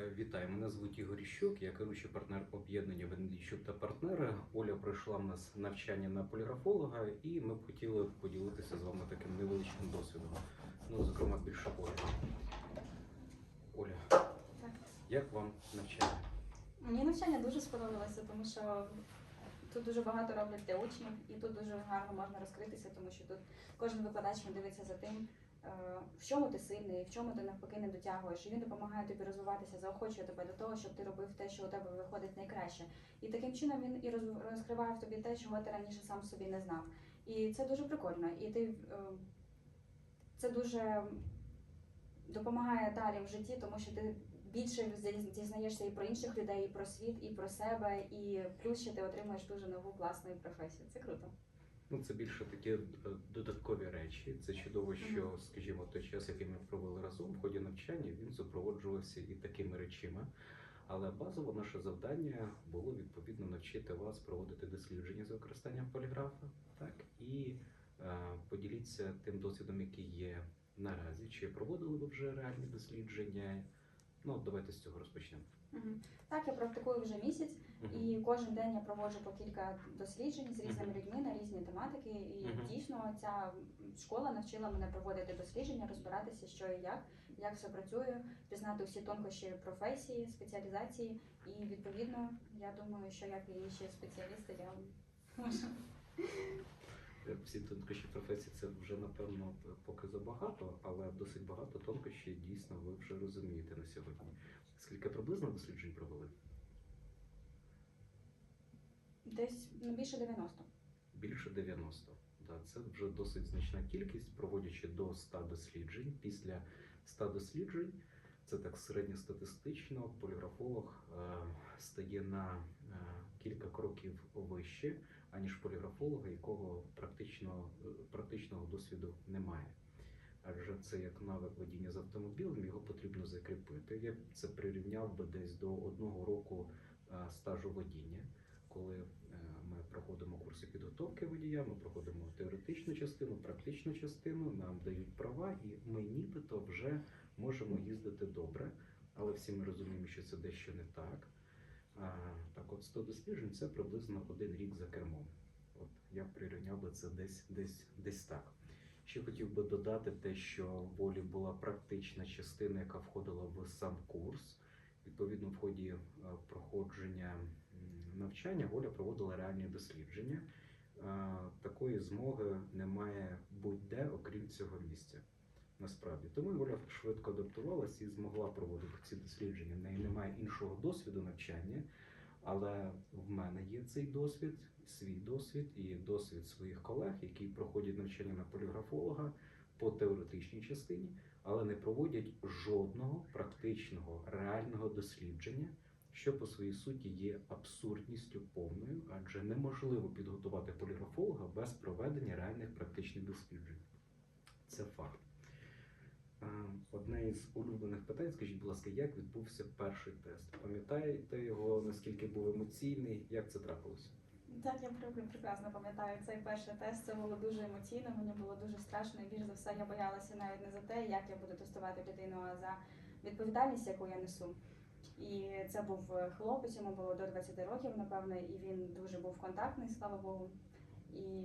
Е, Вітаю, мене звуть Ігор Іщук, я керуючий партнер об'єднання Венедійчук та партнери. Оля пройшла в нас навчання на поліграфолога, і ми б хотіли поділитися з вами таким невеличким досвідом. Ну, зокрема, більше Оля. Оля, Так. як вам навчання? Мені навчання дуже сподобалося, тому що тут дуже багато роблять для учнів, і тут дуже гарно можна розкритися, тому що тут кожен викладач дивиться за тим, в чому ти сильний, в чому ти навпаки не дотягуєш. І він допомагає тобі розвиватися, заохочує тебе до того, щоб ти робив те, що у тебе виходить найкраще. І таким чином він і роз- розкриває в тобі те, чого ти раніше сам собі не знав. І це дуже прикольно. І ти е, це дуже допомагає далі в житті, тому що ти більше дізнаєшся і про інших людей, і про світ, і про себе, і плюс ще ти отримуєш дуже нову класну професію. Це круто. Ну, це більше такі е, додаткові речі. Це чудово, що, скажімо, той час, який ми провели разом в ході навчання, він супроводжувався і такими речами. Але базово наше завдання було відповідно навчити вас проводити дослідження з використанням поліграфа, так і е, поділіться тим досвідом, який є наразі. Чи проводили ви вже реальні дослідження? Ну, давайте з цього розпочнемо. Так, я практикую вже місяць, і кожен день я проводжу по кілька досліджень з різними людьми на різні тематики. І дійсно ця школа навчила мене проводити дослідження, розбиратися, що і як, як все працює, пізнати усі тонкощі професії, спеціалізації. І відповідно, я думаю, що як і інші спеціалісти, я можу. Е, Всі тонкощі професії це вже напевно поки забагато, але досить багато тонкощів дійсно ви вже розумієте на сьогодні. Скільки приблизно досліджень провели? Десь ну, більше 90. Більше 90. Да, це вже досить значна кількість, проводячи до 100 досліджень. Після 100 досліджень, це так середньостатистично, поліграфолог е, стає на кілька кроків вище, аніж поліграфолога, якого практично, практичного досвіду немає. Адже це як навик водіння з автомобілем, його потрібно закріпити. Я це прирівняв би десь до одного року е, стажу водіння, коли е, ми проходимо курси підготовки водія, ми проходимо теоретичну частину, практичну частину, нам дають права, і ми нібито вже можемо їздити добре, але всі ми розуміємо, що це дещо не так. Так от 100 досліджень це приблизно один рік за кермом. От я прирівняв би це десь, десь, десь так. Ще хотів би додати те, що волі була практична частина, яка входила в сам курс. Відповідно, в ході е, проходження навчання Оля проводила реальні дослідження. Е, Такої змоги немає будь-де, окрім цього місця. Насправді, тому Оля швидко адаптувалася і змогла проводити ці дослідження. В неї немає іншого досвіду навчання, але в мене є цей досвід, свій досвід і досвід своїх колег, які проходять навчання на поліграфолога по теоретичній частині, але не проводять жодного практичного реального дослідження, що по своїй суті є абсурдністю повною, адже неможливо підготувати поліграфолога без проведення реальних практичних досліджень. Це факт. Е, Одне із улюблених питань, скажіть, будь ласка, як відбувся перший тест? Пам'ятаєте його, наскільки був емоційний? Як це трапилося? Так, я прекрасно пам'ятаю цей перший тест. Це було дуже емоційно, мені було дуже страшно. І більш за все я боялася навіть не за те, як я буду тестувати людину, а за відповідальність, яку я несу. І це був е, хлопець, йому було до 20 років, напевно, і він дуже був контактний, слава Богу. І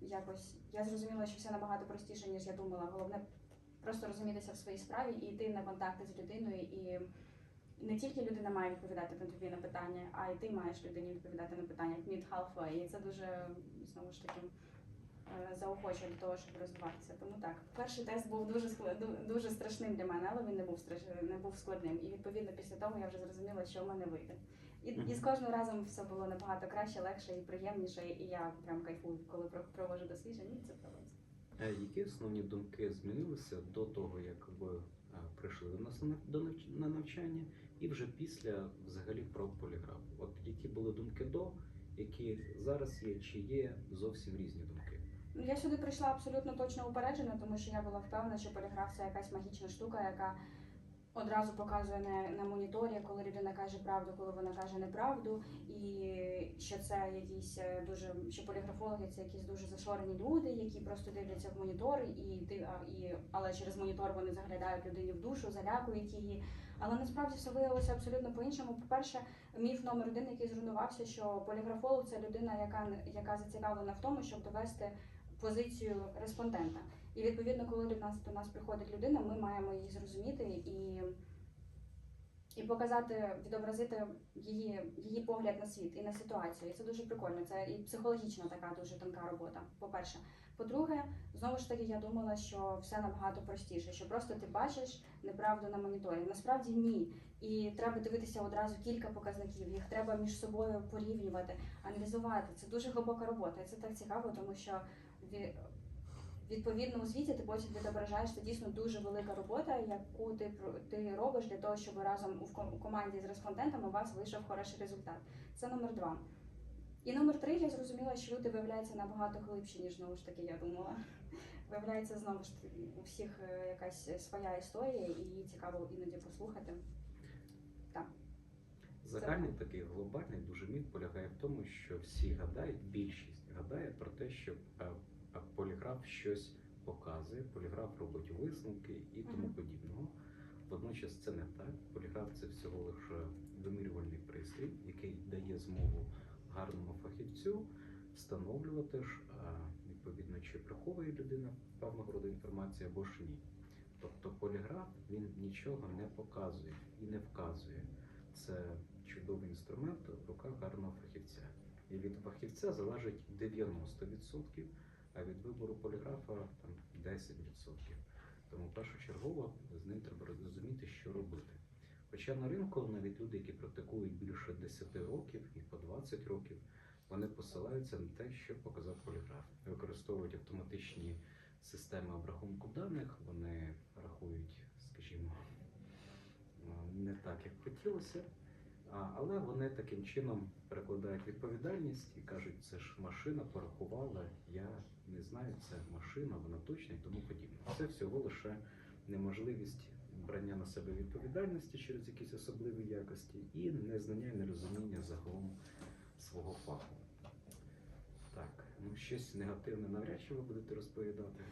якось я зрозуміла, що все набагато простіше, ніж я думала. Головне просто розумітися в своїй справі і йти на контакти з людиною. І не тільки людина має відповідати на тобі на питання, а й ти маєш людині відповідати на питання meet halfway. І це дуже знову ж таки е, заохочує до того, щоб розвиватися. Тому так, перший тест був дуже дуже страшним для мене, але він не був страш- не був складним. І відповідно після того я вже зрозуміла, що в мене вийде. І, і з кожним разом все було набагато краще, легше і приємніше. І я прям кайфую, коли про- проводжу дослідження. І це проводиться. Е, Які основні думки змінилися до того, як ви е, прийшли до нас на навчання, і вже після взагалі про поліграф? От які були думки до, які зараз є, чи є зовсім різні думки? Ну, Я сюди прийшла абсолютно точно упереджена, тому що я була впевнена, що поліграф це якась магічна штука, яка одразу показує на, на моніторі, коли людина каже правду, коли вона каже неправду, і що це якісь е, дуже що поліграфологи це якісь дуже зашорені люди, які просто дивляться в монітор, і ти і але через монітор вони заглядають людині в душу, залякують її. Але насправді все виявилося абсолютно по-іншому. По-перше, міф номер один, який зруйнувався, що поліграфолог це людина, яка яка зацікавлена в тому, щоб довести позицію респондента. І відповідно, коли до нас до нас приходить людина, ми маємо її зрозуміти і, показати, відобразити її, її погляд на світ і на ситуацію. І це дуже прикольно. Це і психологічна така дуже тонка робота. По-перше. По-друге, знову ж таки, я думала, що все набагато простіше, що просто ти бачиш неправду на моніторі. Насправді ні. І треба дивитися одразу кілька показників. Їх треба між собою порівнювати, аналізувати. Це дуже глибока робота. І це так цікаво, тому що відповідно у звіті ти потім відображаєш це дійсно дуже велика робота, яку ти ти робиш для того, щоб разом у ком- команді з респондентами у вас вийшов хороший результат. Це номер два. І номер три, я зрозуміла, що люди виявляються набагато глибші, ніж знову ж таки я думала. Виявляється, знову ж таки, у всіх е, якась своя історія, і її цікаво іноді послухати. Так. Загальний такий глобальний дуже міф полягає в тому, що всі гадають, більшість гадає про те, що е, е, поліграф щось показує, поліграф робить висновки і тому подібного. Водночас це не так. Поліграф це всього лише вимірювальний пристрій, який дає змогу гарному фахівцю встановлювати ж відповідно, чи приховує людина певного роду інформацію або ж ні. Тобто поліграф він нічого не показує і не вказує. Це чудовий інструмент в руках гарного фахівця. І від фахівця залежить 90%, а від вибору поліграфа там 10%. Тому першочергово з ним треба розуміти, що робити. Хоча на ринку навіть люди, які практикують більше 10 років і по 20 років, вони посилаються на те, що показав поліграф. Використовують автоматичні системи обрахунку даних, вони рахують, скажімо, не так, як хотілося. А, Але вони таким чином перекладають відповідальність і кажуть, це ж машина порахувала, я не знаю, це машина, вона точна і тому подібне. Це всього лише неможливість брання на себе відповідальності через якісь особливі якості і незнання і нерозуміння загалом свого фаху. Так, ну щось негативне навряд чи ви будете розповідати,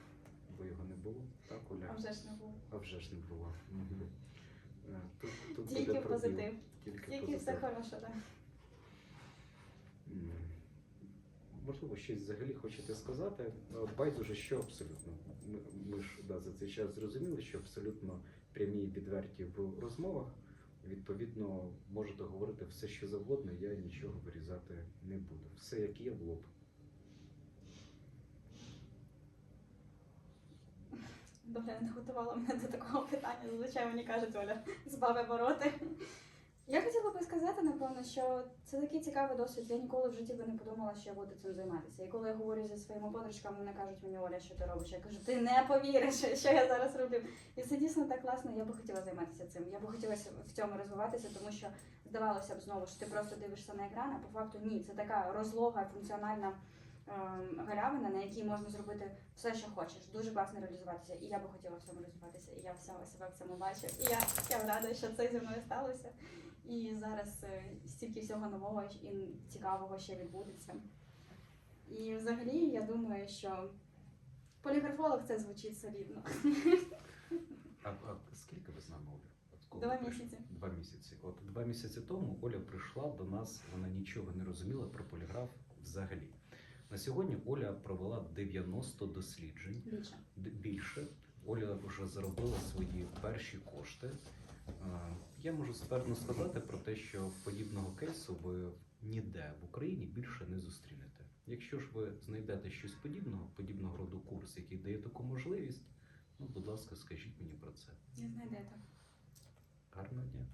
бо його не було. Так, А вже ж не було. А вже ж не було. Мгм. Е, Тут, тут Тільки буде позитив. Тільки, Тільки все хороше, так. Можливо, щось взагалі хочете сказати. Ну, Байдуже, що абсолютно. Ми, ми ж да, за цей час зрозуміли, що абсолютно прямі і відверті в розмовах. Відповідно, можете говорити все, що завгодно, я нічого вирізати не буду. Все як є в лоб. Доля не готувала мене до такого питання. Зазвичай мені кажуть, Оля, збави бороти. Я хотіла би сказати, напевно, що це такий цікавий досвід. Я ніколи в житті би не подумала, що я буду цим займатися. І коли я говорю зі своїми подружками, вони кажуть мені, Оля, що ти робиш? Я кажу, ти не повіриш, що я зараз роблю. І це дійсно так класно. Я би хотіла займатися цим. Я би хотіла в цьому розвиватися, тому що здавалося б знову ж ти просто дивишся на екран, а по факту ні. Це така розлога, функціональна галявина, на якій можна зробити все, що хочеш. Дуже класно реалізуватися. І я би хотіла в цьому реалізуватися. І я вся себе в цьому бачу. І я, я рада, що це зі мною сталося. І зараз е, стільки всього нового і цікавого ще відбудеться. І взагалі я думаю, що поліграфолог це звучить солідно. А, а скільки ви з нами, Оля? Два місяці. Два місяці. От два місяці тому Оля прийшла до нас, вона нічого не розуміла про поліграф взагалі. На сьогодні Оля провела 90 досліджень. Більше. Більше. Оля вже заробила свої перші кошти. Я можу ствердно сказати про те, що подібного кейсу ви ніде в Україні більше не зустрінете. Якщо ж ви знайдете щось подібного, подібного роду курс, який дає таку можливість, ну, будь ласка, скажіть мені про це. Не знайдете. Гарного дня.